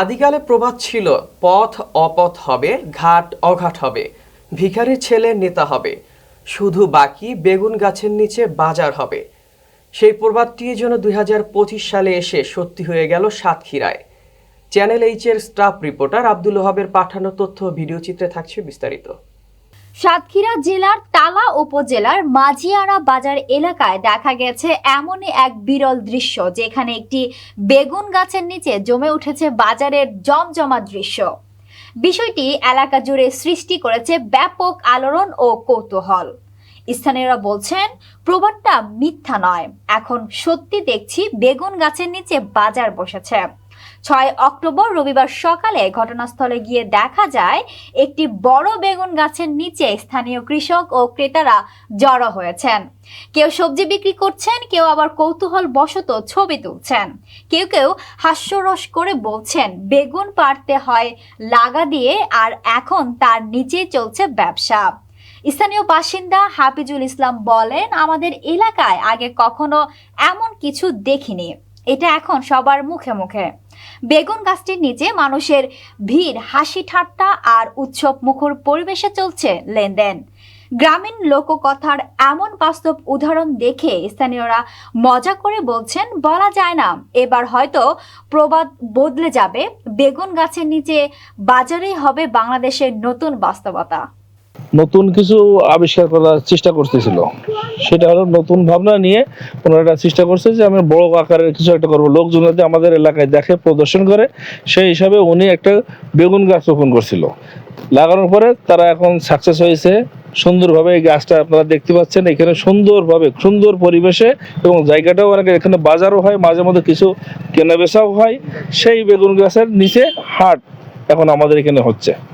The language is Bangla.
আদিকালে প্রবাদ ছিল, পথ অপথ হবে, ঘাট অঘাট হবে, ভিখারির ছেলে নেতা হবে, শুধু বাকি বেগুন গাছের নিচে বাজার হবে। সেই প্রবাদটি যেন দুই হাজার পঁচিশ সালে এসে সত্যি হয়ে গেল সাতক্ষীরায়। চ্যানেল এইচের স্টাফ রিপোর্টার আব্দুল ওহাবের পাঠানো তথ্য ভিডিও চিত্রে থাকছে বিস্তারিত। সাতক্ষীরা জেলার তালা উপজেলার মাঝিয়ারা বাজার এলাকায় দেখা গেছে এমনই এক বিরল দৃশ্য, যেখানে একটি বেগুন গাছের নিচে জমে উঠেছে বাজারের জমজমা দৃশ্য। বিষয়টি এলাকা জুড়ে সৃষ্টি করেছে ব্যাপক আলোড়ন ও কৌতূহল। স্থানীয়রা বলছেন, প্রবাদটা মিথ্যা নয়, এখন সত্যি দেখছি বেগুন গাছের নিচে বাজার বসেছে। ছয় অক্টোবর রবিবার সকালে ঘটনাস্থলে গিয়ে দেখা যায়, একটি বড় বেগুন গাছের নিচে স্থানীয় কৃষক ও ক্রেতারা জড়ো হয়েছেন। কেউ সবজি বিক্রি করছেন, কেউ আবার কৌতূহল বশত ছবি তুলছেন। কেউ কেউ হাস্যরস করে বলছেন, বেগুন পাড়তে হয় লাগা দিয়ে, আর এখন তার নিচেই চলছে ব্যবসা। স্থানীয় বাসিন্দা হাফিজুল ইসলাম বলেন, আমাদের এলাকায় আগে কখনো এমন কিছু দেখিনি। এটা এখন সবার মুখে মুখে। বেগুন গাছটির নিচে মানুষের ভিড়, হাসি ঠাট্টা আর উৎসব মুখর পরিবেশে চলছে লেনদেন। গ্রামীণ লোককথার এমন বাস্তব উদাহরণ দেখে স্থানীয়রা মজা করে বলছেন, বলা যায় না, এবার হয়তো প্রবাদ বদলে যাবে। বেগুন গাছের নিচে বাজারেই হবে বাংলাদেশের নতুন বাস্তবতা। নতুন কিছু আবিষ্কার করার চেষ্টা করতেছিল। সেটা হলো নতুন ভাবনা নিয়ে ওনারা চেষ্টা করছে যে আমি বড় আকারের কিছু একটা করব। লোকজন যাতে আমাদের এলাকায় দেখে, প্রদর্শন করে, সেই হিসাবে উনি একটা বেগুন গাছ রোপণ করছিল। লাগানোর পরে তারা এখন সাকসেস হয়েছে। সুন্দরভাবে এই গাছটা আপনারা দেখতে পাচ্ছেন, এখানে সুন্দরভাবে, সুন্দর পরিবেশে এবং জায়গাটাও অনেক এখানে বাজারও হয়, মাঝে মধ্যে কিছু কেনাবেচাও হয়। সেই বেগুন গাছের নিচে হাট এখন আমাদের এখানে হচ্ছে।